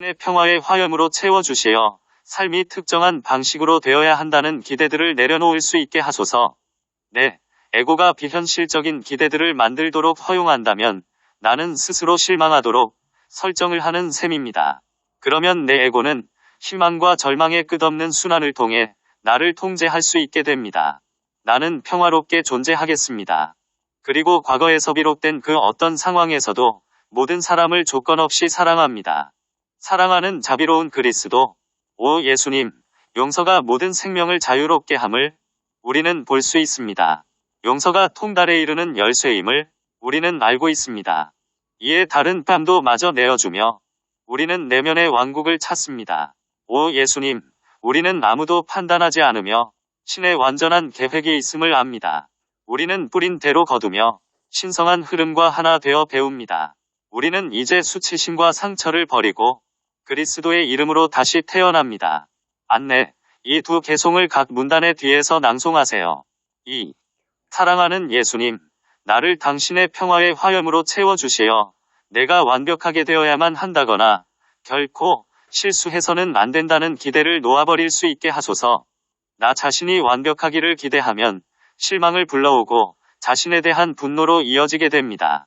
의 평화의 화염으로 채워주시어 삶이 특정한 방식으로 되어야 한다는 기대들을 내려놓을 수 있게 하소서. 네, 에고가 비현실적인 기대들을 만들도록 허용한다면 나는 스스로 실망하도록 설정을 하는 셈입니다. 그러면 내 에고는 희망과 절망의 끝없는 순환을 통해 나를 통제할 수 있게 됩니다. 나는 평화롭게 존재하겠습니다. 그리고 과거에서 비롯된 그 어떤 상황에서도 모든 사람을 조건 없이 사랑합니다. 사랑하는 자비로운 그리스도, 오 예수님, 용서가 모든 생명을 자유롭게 함을 우리는 볼 수 있습니다. 용서가 통달에 이르는 열쇠임을 우리는 알고 있습니다. 이에 다른 뺨도 마저 내어주며 우리는 내면의 왕국을 찾습니다. 오 예수님, 우리는 아무도 판단하지 않으며 신의 완전한 계획이 있음을 압니다. 우리는 뿌린 대로 거두며 신성한 흐름과 하나 되어 배웁니다. 우리는 이제 수치심과 상처를 버리고 그리스도의 이름으로 다시 태어납니다. 안내, 이 두 개송을 각 문단의 뒤에서 낭송하세요. 2. 사랑하는 예수님, 나를 당신의 평화의 화염으로 채워주시어 내가 완벽하게 되어야만 한다거나 결코 실수해서는 안 된다는 기대를 놓아버릴 수 있게 하소서. 나 자신이 완벽하기를 기대하면 실망을 불러오고 자신에 대한 분노로 이어지게 됩니다.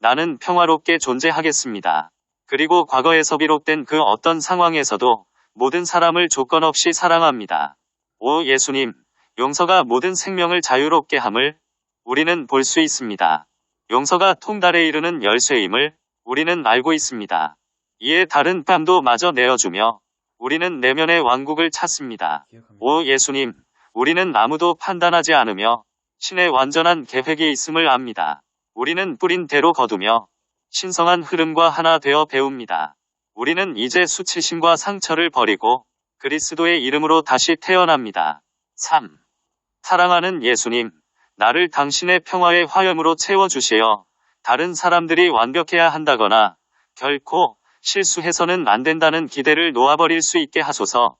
나는 평화롭게 존재하겠습니다. 그리고 과거에서 비롯된 그 어떤 상황에서도 모든 사람을 조건 없이 사랑합니다. 오 예수님, 용서가 모든 생명을 자유롭게 함을 우리는 볼 수 있습니다. 용서가 통달에 이르는 열쇠임을 우리는 알고 있습니다. 이에 다른 뺨도 마저 내어주며 우리는 내면의 왕국을 찾습니다. 오 예수님, 우리는 아무도 판단하지 않으며 신의 완전한 계획이 있음을 압니다. 우리는 뿌린 대로 거두며 신성한 흐름과 하나 되어 배웁니다. 우리는 이제 수치심과 상처를 버리고 그리스도의 이름으로 다시 태어납니다. 3. 사랑하는 예수님, 나를 당신의 평화의 화염으로 채워주시어 다른 사람들이 완벽해야 한다거나 결코 실수해서는 안 된다는 기대를 놓아버릴 수 있게 하소서.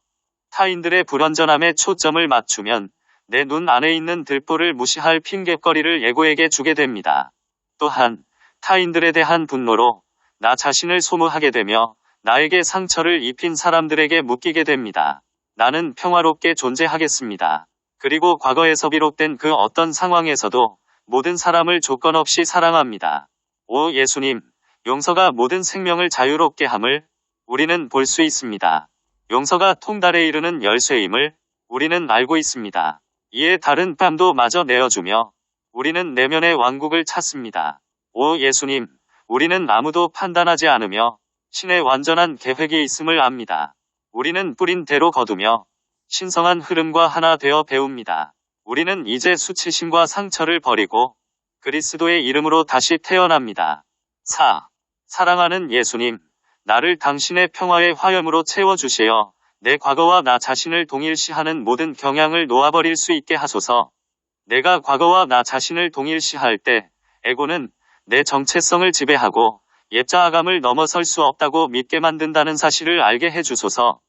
타인들의 불완전함에 초점을 맞추면 내 눈 안에 있는 들보를 무시할 핑곗거리를 예고에게 주게 됩니다. 또한 타인들에 대한 분노로 나 자신을 소모하게 되며 나에게 상처를 입힌 사람들에게 묶이게 됩니다. 나는 평화롭게 존재하겠습니다. 그리고 과거에서 비롯된 그 어떤 상황에서도 모든 사람을 조건 없이 사랑합니다. 오 예수님, 용서가 모든 생명을 자유롭게 함을 우리는 볼 수 있습니다. 용서가 통달에 이르는 열쇠임을 우리는 알고 있습니다. 이에 다른 뺨도 마저 내어주며 우리는 내면의 왕국을 찾습니다. 오 예수님, 우리는 아무도 판단하지 않으며 신의 완전한 계획이 있음을 압니다. 우리는 뿌린 대로 거두며 신성한 흐름과 하나 되어 배웁니다. 우리는 이제 수치심과 상처를 버리고 그리스도의 이름으로 다시 태어납니다. 4. 사랑하는 예수님, 나를 당신의 평화의 화염으로 채워주시어 내 과거와 나 자신을 동일시하는 모든 경향을 놓아버릴 수 있게 하소서. 내가 과거와 나 자신을 동일시할 때 에고는 내 정체성을 지배하고 옛자아감을 넘어설 수 없다고 믿게 만든다는 사실을 알게 해주소서.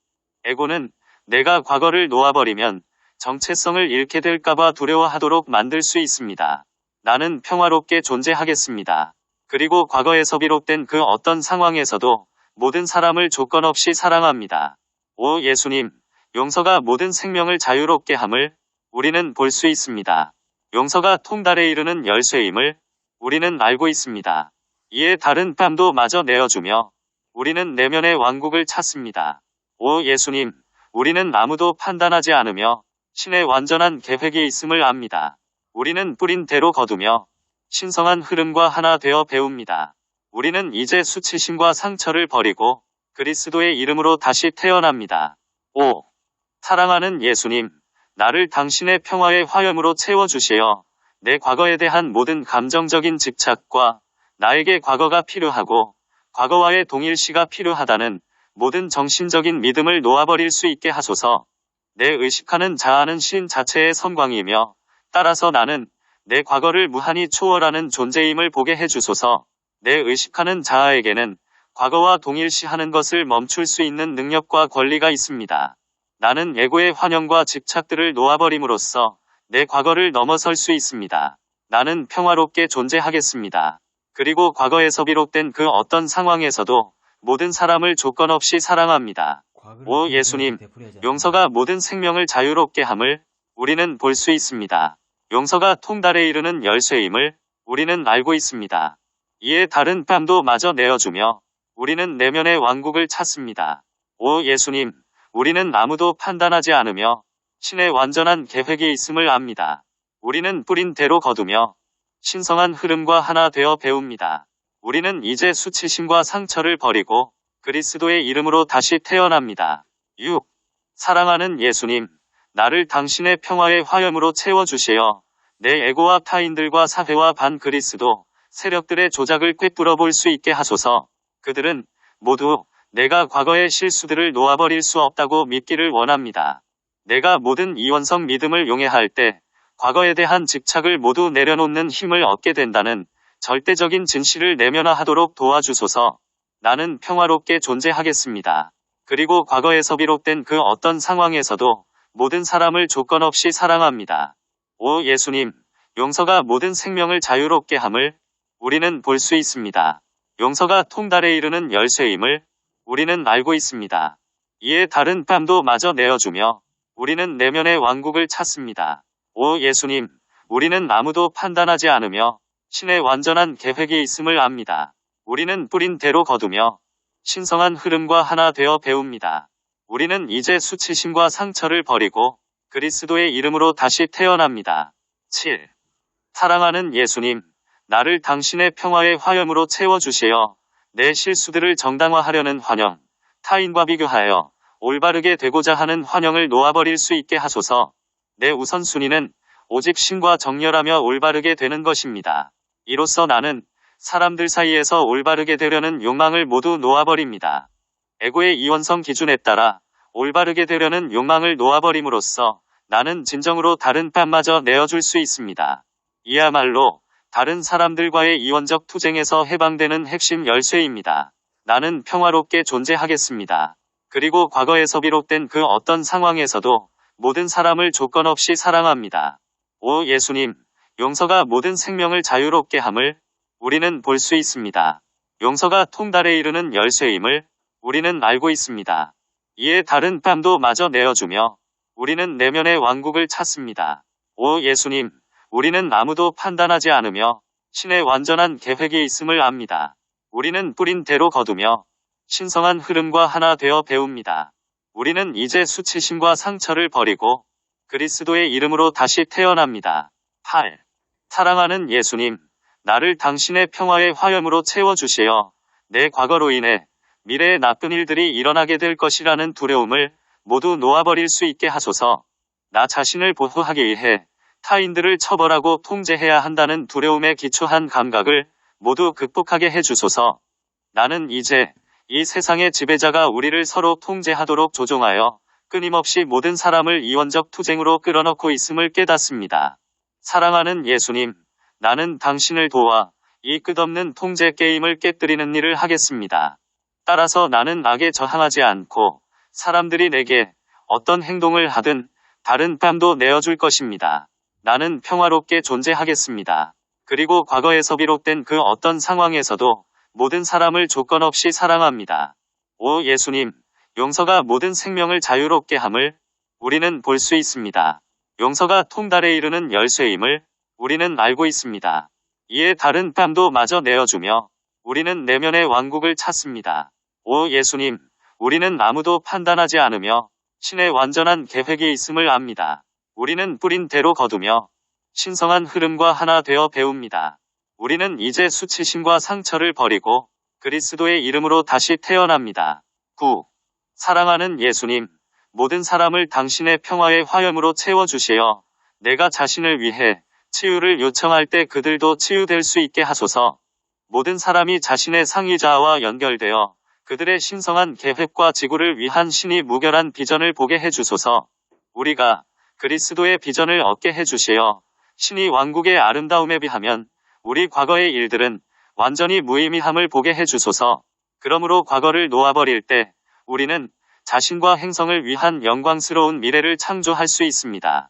에고는 내가 과거를 놓아버리면 정체성을 잃게 될까봐 두려워하도록 만들 수 있습니다. 나는 평화롭게 존재하겠습니다. 그리고 과거에서 비롯된 그 어떤 상황에서도 모든 사람을 조건 없이 사랑합니다. 오 예수님, 용서가 모든 생명을 자유롭게 함을 우리는 볼 수 있습니다. 용서가 통달에 이르는 열쇠임을 우리는 알고 있습니다. 이에 다른 뺨도 마저 내어주며 우리는 내면의 왕국을 찾습니다. 오 예수님, 우리는 아무도 판단하지 않으며 신의 완전한 계획이 있음을 압니다. 우리는 뿌린 대로 거두며 신성한 흐름과 하나 되어 배웁니다. 우리는 이제 수치심과 상처를 버리고 그리스도의 이름으로 다시 태어납니다. 5. 사랑하는 예수님, 나를 당신의 평화의 화염으로 채워주시어 내 과거에 대한 모든 감정적인 집착과 나에게 과거가 필요하고 과거와의 동일시가 필요하다는 모든 정신적인 믿음을 놓아버릴 수 있게 하소서. 내 의식하는 자아는 신 자체의 성광이며 따라서 나는 내 과거를 무한히 초월하는 존재임을 보게 해주소서. 내 의식하는 자아에게는 과거와 동일시하는 것을 멈출 수 있는 능력과 권리가 있습니다. 나는 예고의 환영과 집착들을 놓아버림으로써 내 과거를 넘어설 수 있습니다. 나는 평화롭게 존재하겠습니다. 그리고 과거에서 비롯된 그 어떤 상황에서도 모든 사람을 조건 없이 사랑합니다. 오 예수님, 용서가 모든 생명을 자유롭게 함을 우리는 볼 수 있습니다. 용서가 통달에 이르는 열쇠임을 우리는 알고 있습니다. 이에 다른 뺨도 마저 내어주며 우리는 내면의 왕국을 찾습니다. 오 예수님, 우리는 아무도 판단하지 않으며 신의 완전한 계획이 있음을 압니다. 우리는 뿌린 대로 거두며 신성한 흐름과 하나 되어 배웁니다. 우리는 이제 수치심과 상처를 버리고 그리스도의 이름으로 다시 태어납니다. 6. 사랑하는 예수님, 나를 당신의 평화의 화염으로 채워주시어 내 에고와 타인들과 사회와 반 그리스도 세력들의 조작을 꿰뚫어 볼 수 있게 하소서. 그들은 모두 내가 과거의 실수들을 놓아버릴 수 없다고 믿기를 원합니다. 내가 모든 이원성 믿음을 용해할 때 과거에 대한 집착을 모두 내려놓는 힘을 얻게 된다는 절대적인 진실을 내면화하도록 도와주소서. 나는 평화롭게 존재하겠습니다. 그리고 과거에서 비롯된 그 어떤 상황에서도 모든 사람을 조건 없이 사랑합니다. 오 예수님, 용서가 모든 생명을 자유롭게 함을 우리는 볼 수 있습니다. 용서가 통달에 이르는 열쇠임을 우리는 알고 있습니다. 이에 다른 뺨도 마저 내어주며 우리는 내면의 왕국을 찾습니다. 오 예수님, 우리는 아무도 판단하지 않으며 신의 완전한 계획이 있음을 압니다. 우리는 뿌린 대로 거두며 신성한 흐름과 하나 되어 배웁니다. 우리는 이제 수치심과 상처를 버리고 그리스도의 이름으로 다시 태어납니다. 7. 사랑하는 예수님, 나를 당신의 평화의 화염으로 채워주시어 내 실수들을 정당화하려는 환영, 타인과 비교하여 올바르게 되고자 하는 환영을 놓아버릴 수 있게 하소서. 내 우선순위는 오직 신과 정렬하며 올바르게 되는 것입니다. 이로써 나는 사람들 사이에서 올바르게 되려는 욕망을 모두 놓아버립니다. 에고의 이원성 기준에 따라 올바르게 되려는 욕망을 놓아버림으로써 나는 진정으로 다른 뺨마저 내어줄 수 있습니다. 이야말로 다른 사람들과의 이원적 투쟁에서 해방되는 핵심 열쇠입니다. 나는 평화롭게 존재하겠습니다. 그리고 과거에서 비롯된 그 어떤 상황에서도 모든 사람을 조건 없이 사랑합니다. 오 예수님, 용서가 모든 생명을 자유롭게 함을 우리는 볼 수 있습니다. 용서가 통달에 이르는 열쇠임을 우리는 알고 있습니다. 이에 다른 뺨도 마저 내어주며 우리는 내면의 왕국을 찾습니다. 오 예수님, 우리는 아무도 판단하지 않으며 신의 완전한 계획이 있음을 압니다. 우리는 뿌린 대로 거두며 신성한 흐름과 하나 되어 배웁니다. 우리는 이제 수치심과 상처를 버리고 그리스도의 이름으로 다시 태어납니다. 8. 사랑하는 예수님, 나를 당신의 평화의 화염으로 채워주시어 내 과거로 인해 미래의 나쁜 일들이 일어나게 될 것이라는 두려움을 모두 놓아버릴 수 있게 하소서. 나 자신을 보호하기 위해 타인들을 처벌하고 통제해야 한다는 두려움에 기초한 감각을 모두 극복하게 해주소서. 나는 이제 이 세상의 지배자가 우리를 서로 통제하도록 조종하여 끊임없이 모든 사람을 이원적 투쟁으로 끌어넣고 있음을 깨닫습니다. 사랑하는 예수님, 나는 당신을 도와 이 끝없는 통제 게임을 깨뜨리는 일을 하겠습니다. 따라서 나는 악에 저항하지 않고 사람들이 내게 어떤 행동을 하든 다른 뺨도 내어줄 것입니다. 나는 평화롭게 존재하겠습니다. 그리고 과거에서 비롯된 그 어떤 상황에서도 모든 사람을 조건 없이 사랑합니다. 오 예수님, 용서가 모든 생명을 자유롭게 함을 우리는 볼 수 있습니다. 용서가 통달에 이르는 열쇠임을 우리는 알고 있습니다. 이에 다른 뺨도 마저 내어주며 우리는 내면의 왕국을 찾습니다. 오 예수님, 우리는 아무도 판단하지 않으며 신의 완전한 계획이 있음을 압니다. 우리는 뿌린 대로 거두며 신성한 흐름과 하나 되어 배웁니다. 우리는 이제 수치심과 상처를 버리고 그리스도의 이름으로 다시 태어납니다. 9. 사랑하는 예수님, 모든 사람을 당신의 평화의 화염으로 채워주시어 내가 자신을 위해 치유를 요청할 때 그들도 치유될 수 있게 하소서. 모든 사람이 자신의 상위자와 연결되어 그들의 신성한 계획과 지구를 위한 신이 무결한 비전을 보게 해주소서. 우리가 그리스도의 비전을 얻게 해주시어 신이 왕국의 아름다움에 비하면 우리 과거의 일들은 완전히 무의미함을 보게 해주소서. 그러므로 과거를 놓아버릴 때 우리는 자신과 행성을 위한 영광스러운 미래를 창조할 수 있습니다.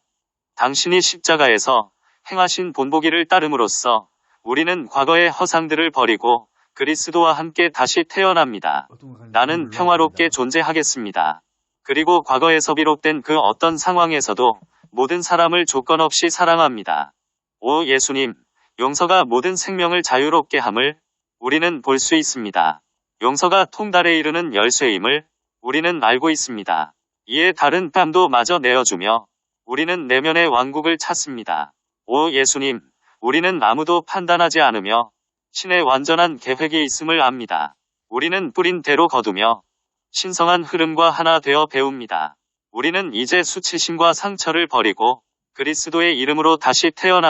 당신이 십자가에서 행하신 본보기를 따름으로써 우리는 과거의 허상들을 버리고 그리스도와 함께 다시 태어납니다. 나는 평화롭게 존재하겠습니다. 그리고 과거에서 비록된 그 어떤 상황에서도 모든 사람을 조건 없이 사랑합니다. 오 예수님, 용서가 모든 생명을 자유롭게 함을 우리는 볼 수 있습니다. 용서가 통달에 이르는 열쇠임을 우리는 알고 있습니다. 이에 다른 뺨도 마저 내어주며 우리는 내면의 왕국을 찾습니다. 오 예수님, 우리는 아무도 판단하지 않으며 신의 완전한 계획이 있음을 압니다. 우리는 뿌린 대로 거두며 신성한 흐름과 하나 되어 배웁니다. 우리는 이제 수치심과 상처를 버리고 그리스도의 이름으로 다시 태어나